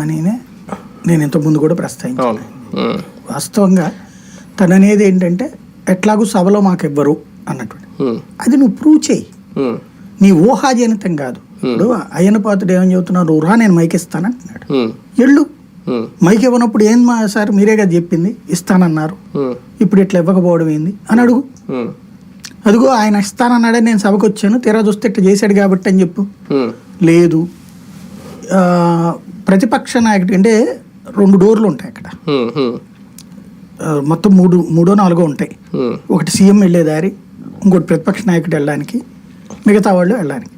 అనినే నేను ఇంత ముందు కూడా ప్రస్తావించాను. వాస్తవంగా తను అనేది ఏంటంటే ఎట్లాగూ సభలో మాకు ఇవ్వరు అన్నటువంటి అది నువ్వు ప్రూవ్ చేయి. నీ ఊహాజనితం కాదు. ఇప్పుడు అయ్యన పాత్రుడు ఏమని చెబుతున్నాడు రా నేను మైక్ ఇస్తానంటున్నాడు ఎళ్ళు. మైక్ ఇవ్వనప్పుడు ఏం మా సార్ మీరే కదా చెప్పింది ఇస్తానన్నారు. ఇప్పుడు ఇట్లా ఇవ్వకపోవడం ఏంది? అని అడుగు. అదిగో ఆయన ఇస్తానన్నాడే నేను సభకు వచ్చాను తీరా చూస్తే ఇట్లా చేశాడు కాబట్టి అని చెప్పు. లేదు. ప్రతిపక్ష నాయకుడు అంటే రెండు డోర్లు ఉంటాయి అక్కడ. మొత్తం మూడు మూడో నాలుగో ఉంటాయి. ఒకటి సీఎం వెళ్ళే దారి ఇంకోటి ప్రతిపక్ష నాయకుడు వెళ్ళడానికి మిగతా వాళ్ళు వెళ్ళడానికి.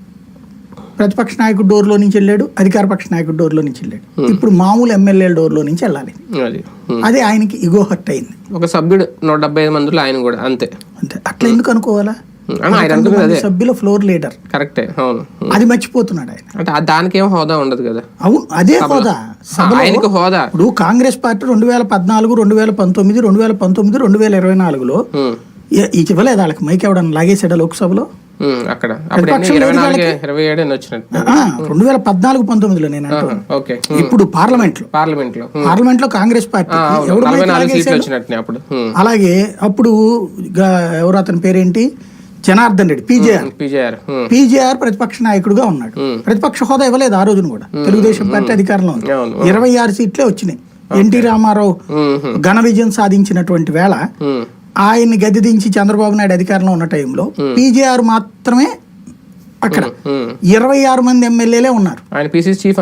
ప్రతిపక్ష నాయకుడు డోర్లో నుంచి వెళ్ళాడు అధికార పక్ష నాయకుడు డోర్లో నుంచి వెళ్ళాడు. ఇప్పుడు మామూలు ఎమ్మెల్యేల డోర్లో నుంచి వెళ్ళాలి. అది ఆయనకి ఇగో హట్ అయింది. ఒక సభ్యుడు నూట డెబ్బై ఐదు మందిలో ఆయన కూడా అంతే. అంతే. అట్లా ఎందుకు అనుకోవాలా? ఆయన పదకొండు అనుకున్నది మంది అదే. సభ్యుల ఫ్లోర్ లీడర్. కరెక్టే అవును. అది మర్చిపోతున్నాడు ఆయన. అంటే దానికి ఏం హోదా ఉండదు కదా. అవును అదే హోదా. ఆయనకి హోదా. ఇప్పుడు కాంగ్రెస్ పార్టీ రెండు వేల పద్నాలుగు రెండు వేల పంతొమ్మిది రెండు వేల పంతొమ్మిది రెండు వేల ఇరవై నాలుగులో ఇవ్వలేదు వాళ్ళకి మైక్ ఇవ్వడం లాగేసాడా లోక్సభలో? అక్కడ. రెండు వేల పద్నాలుగు పంతొమ్మిదిలో నేను. ఓకే. ఇప్పుడు పార్లమెంట్లో పార్లమెంట్లో పార్లమెంట్లో కాంగ్రెస్ పార్టీ అలాగే అప్పుడు ఎవరు అతని పేరేంటి? జనార్దన్ రెడ్డి పీజేఆర్. పీజేఆర్ ప్రతిపక్ష నాయకుడుగా ఉన్నాడు. ప్రతిపక్ష హోదా ఇవ్వలేదు ఆ రోజున కూడా. తెలుగుదేశం పార్టీ అధికారంలో ఉంది. ఇరవై ఆరు సీట్లే వచ్చినాయి. ఎన్టీ రామారావు ఘన విజయం సాధించినటువంటి వేళ ఆయన్ని గద్దె దించి చంద్రబాబు నాయుడు అధికారంలో ఉన్న టైంలో పీజేఆర్ మాత్రమే అక్కడ. ఇరవై ఆరు మంది ఎమ్మెల్యేలే ఉన్నారు. ఆయన పీసీసీ చీఫ్